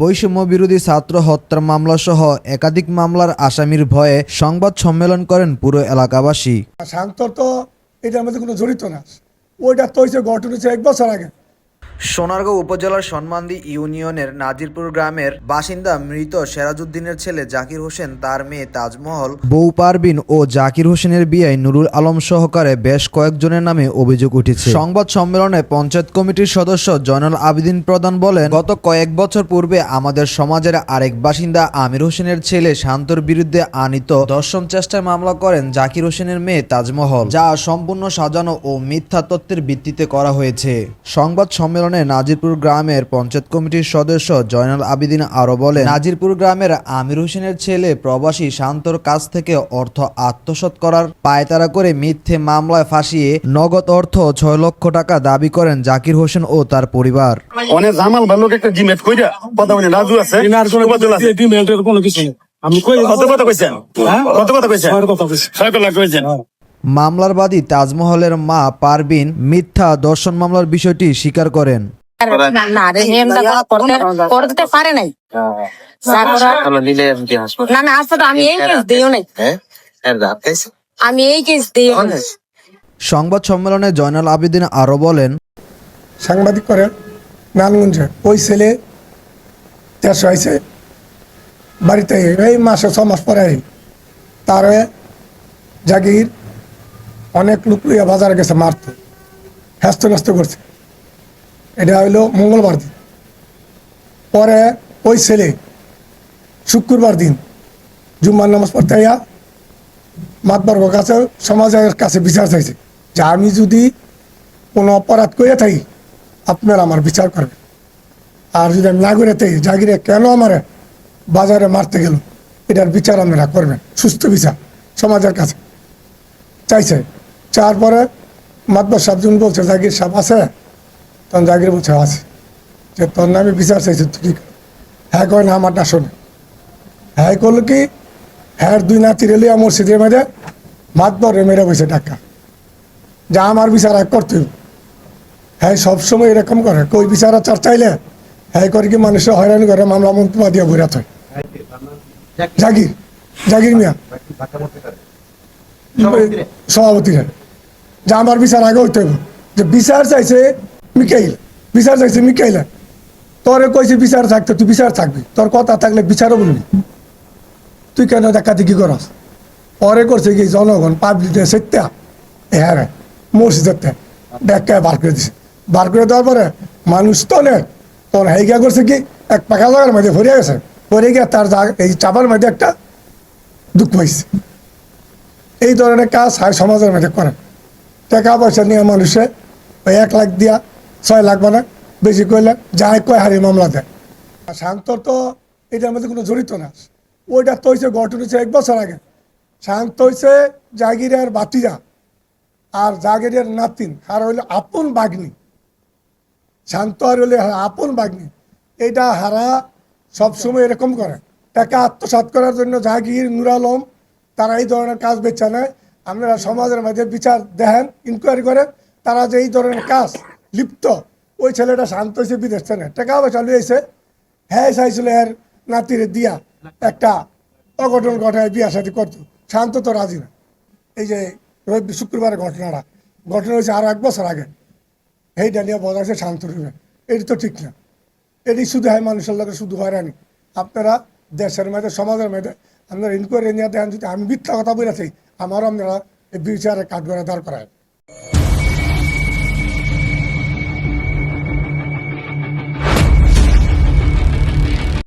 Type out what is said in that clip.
বৈষম্য বিরোধী ছাত্র হত্যার মামলা সহ একাধিক মামলার আসামির ভয়ে সংবাদ সম্মেলন করেন পুরো এলাকাবাসী। শান্ত তো এটার মধ্যে কোনো জড়িত না। ওইটা তো হয়েছে, ঘটনা এক বছর আগে। সোনারগাঁও উপজেলার সনমান্দি ইউনিয়নের নাজিরপুর গ্রামের বাসিন্দা মৃত সেরাজউদ্দিনের ছেলে জাকির হোসেন, তার মেয়ে তাজমহল, বউ পারবিন ও জাকির হোসেনের বিয়ায় নুরুল আলম সহকারে বেশ কয়েকজনের নামে অভিযোগ উঠেছে। সংবাদ সম্মেলনে পঞ্চায়েত কমিটির সদস্য জয়নাল আবেদিন প্রধান বলেন, গত কয়েক বছর পূর্বে আমাদের সমাজের আরেক বাসিন্দা আমির হোসেনের ছেলে শান্তর বিরুদ্ধে আনিত দর্শন চেষ্টায় মামলা করেন জাকির হোসেনের মেয়ে তাজমহল, যা সম্পূর্ণ সাজানো ও মিথ্যা তথ্যের ভিত্তিতে করা হয়েছে। সংবাদ সম্মেলনে নাজিরপুর গ্রামের পঞ্চায়েত কমিটির সদস্য জয়নাল আবিদিন আরও বলেন নাজিরপুর গ্রামের আমির হোসেনের ছেলে প্রবাসী শান্তর কাছ থেকে অর্থ আত্মসাৎ করার পায়তারা করে মিথ্যে মামলায় ফাঁসিয়ে নগদ অর্থ ছয় লক্ষ টাকা দাবি করেন জাকির হোসেন ও তার পরিবার। অনেক জামাল ভালো একটা জিমেট কইরা কথা বলে রাজু আছে কোনো কিছু আমি কই কত কথা কইছেন? কত কথা কইছেন। ছয় লাখ কইছেন? মামলার বাদী তাজমহলের মা পারবিন মিথ্যা দর্শন মামলার বিষয়টি স্বীকার করেন। না রে এমটা করতে করতে পারে নাই। না না আসলে আমি এই কেস দিও নাই। আমি এই কেস দিও সংবাদ সম্মেলনে জয়নাল আবেদিন আরও বলেন সাংবাদিক করে নারায়ণগঞ্জে। ওই ছেলে আইসে বাড়িতে এই মাসে ছ মাস পরে তার জাগির অনেক লোক লইয়া বাজারে গেছে মারতে। হ্যাস্ত ন্যস্ত করছে। এটা হইল মঙ্গলবার দিন। পরে ওই ছেলে শুক্রবার দিন জুম্মার নামাজ পড়তে আইয়া মাতবার কাছে সমাজের কাছে বিচার চাইছে যে আমি যদি কোনো অপরাধ করে থাকি আপনারা আমার বিচার করবেন। আর যদি আমি না করে থাকি জাগিরে কেন আমার বাজারে মারতে গেল? এটার বিচার আপনারা করবেন। সুস্থ বিচার সমাজের কাছে। চাইছে। চার পরে মাতবার সাহেব বলছে জাগির সাহেব আছে? তখন জাগির বলছে আছে। যে তোর নামে বিচার চাইছে তুই কি করবি?" হ্যাঁ কয় না আমারটা শোনে। হ্যাঁ করল কি? হ্যাঁ দুই নাতি রেলিয়া মসজিদের মেয়েদের মাতবর মেরে বসে টাকা যা আমার বিচার এক করতে। হ্যাঁ সবসময় এরকম করে। কই বিচার আচার চাইলে? হ্যাঁ করে কি মানুষের হয়রানি করে মামলা মন্তমা দিয়ে ঘুরে হয় জাগির জাগির মিয়া। সভাপতিরা। যা আমার বিচার আগে হইতে হবে যে বিচার চাইছে মিকাইল, বিচার চাইছে মিকাইলা। তোরে কইছে বিচার থাকতে, তুই বিচার থাকবি। তোর কথা থাকলে বিচারও বলবি। তুই কেন দেখাতে কি করস? পরে করছে কি জনগণ পাবলিকে সেটা হ্যাঁ রে, মসজিদের ব্যাগকে বার করে দিছে। বার করে দেওয়ার পরে মানুষ তো নেই তখন হেগা করছে কি, এক পাখা জায়গার মধ্যে ভরে গেছে। ভরে গিয়ে তার এই চাপার মধ্যে একটা দুঃখ হয়েছে এই ধরনের কাজ সমাজের মধ্যে করে টাকা পয়সা নিয়ে মানুষে ওই এক লাখ দিয়া ছয় লাখ মানে বেশি করলে যাই কয় হারি মামলা দেয় আর শান্তর তো এটার মধ্যে কোনো জড়িত না। ওইটা তো হয়েছে ঘটনা হচ্ছে এক বছর আগে। শান্ত হয়েছে জাগিরের বাতিজা আর জাগিরের নাতিন, আর হইল আপন বাগ্নি শান্ত আর হইলে আপন বাগ্নি এটা হারা সবসময় এরকম করে। টাকা আত্মসাৎ করার জন্য জাহাগীর নুর আলম তারা এই ধরনের কাজ বেছে নেয়। আপনারা সমাজের মধ্যে বিচার দেখেন ইনকোয়ারি করেন, তারা যে এই ধরনের কাজ লিপ্ত, ওই ছেলেটা শান্ত হয়েছে বিদেশ থেকে। টাকা পয়সা লুয়েছে হ্যাঁ চাইছিল এর নাতিরে দিয়া একটা অঘটন ঘটায় বিয়া সাথে করতো। শান্ত তো রাজি না। এই যে রবি, শুক্রবারের ঘটনাটা, ঘটনা হয়েছে আরও এক বছর আগে। এইটা নিয়ে বজাইছে শান্ত রূপে এটি তো ঠিক না। এটি শুধু হয় মানুষের লোকে শুধু হয়রানি আপনারা দেশের মধ্যে সমাজের মধ্যে আপনারা ইনকোয়ারি নিয়ে দেখেন যদি আমি মিথ্যা কথা বলেছি আমারও আপনারা এই বিচারে কাঠগড়া দাঁড় করায়।